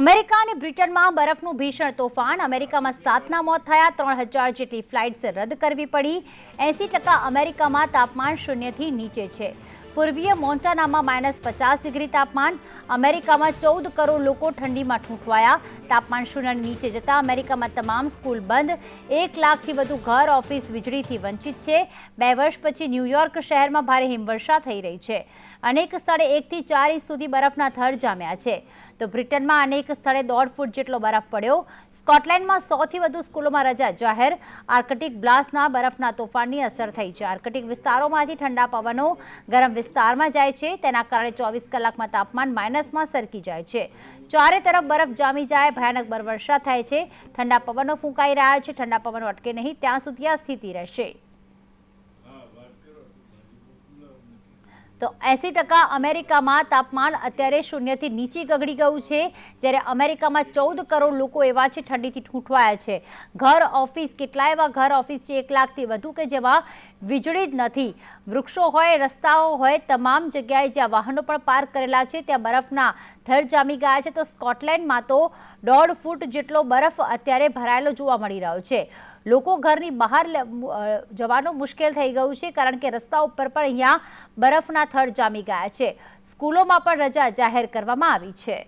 America અને બ્રિટનમાં બરફનું ભીષણ તોફાન. અમેરિકામાં સાતના મોત થયા, ત્રણ હજાર જેટલી ફ્લાઇટ્સ રદ કરવી પડી. એંસી ટકા અમેરિકામાં તાપમાન શૂન્યથી નીચે છે. પૂર્વીય મોન્ટાનામાં માઇનસ પચાસ ડિગ્રી તાપમાન, અમેરિકામાં ચૌદ કરોડ લોકો ઠંડીમાં ઠૂંઠવાયા. તાપમાન શૂન્યની નીચે જતાં અમેરિકામાં તમામ સ્કૂલ બંધ. એક લાખથી વધુ ઘર, ઓફિસ વીજળીથી વંચિત છે. બે વર્ષ પછી ન્યૂયોર્ક શહેરમાં ભારે હિમવર્ષા થઈ રહી છે. અનેક સ્થળે એકથી ચાર ઇંચ સુધી બરફના થર જામ્યા છે. તો બ્રિટનમાં અનેક સ્થળે દોઢ ફૂટ જેટલો બરફ પડ્યો. સ્કોટલેન્ડમાં સૌથી વધુ સ્કૂલોમાં રજા જાહેર. આર્કટિક બ્લાસ્ટના બરફના તોફાનની અસર થઈ છે. આર્કટિક વિસ્તારોમાંથી ઠંડા પવનો, ગરમ વિસ્તારમાં જાય છે, તેના કારણે ચોવીસ કલાકમાં તાપમાન માઇનસમાં સરકી જાય છે. ચારે તરફ બરફ જામી જાય, ભયાનક બરવર્ષા થાય છે. ઠંડા પવનો ફૂંકાઈ રહ્યા છે, ઠંડા પવનો અટકે નહીં, ત્યાં સુધી આ સ્થિતિ રહેશે. તો એંસી ટકા અમેરિકામાં તાપમાન અત્યારે શૂન્યથી નીચી ગગડી ગયું છે, જ્યારે અમેરિકામાં ચૌદ કરોડ લોકો એવા છે ઠંડીથી ઠૂંઠવાયા છે. ઘર ઓફિસ કેટલા એવા ઘર ઓફિસ છે એક લાખથી વધુ કે જેમાં વીજળી જ નથી. વૃક્ષો હોય, રસ્તાઓ હોય, તમામ જગ્યાએ જ્યાં વાહનો પણ પાર્ક કરેલા છે, ત્યાં બરફના થર જામી ગયા છે. તો સ્કોટલેન્ડમાં તો દોઢ ફૂટ જેટલો બરફ અત્યારે ભરાયેલો જોવા મળી રહ્યો છે. લોકો ઘરની બહાર જવાનું મુશ્કેલ થઈ ગયું છે કારણ કે રસ્તા ઉપર પણ અહીંયા બરફના થર જામી ગયા છે. સ્કૂલોમાં પણ રજા જાહેર કરવામાં આવી છે.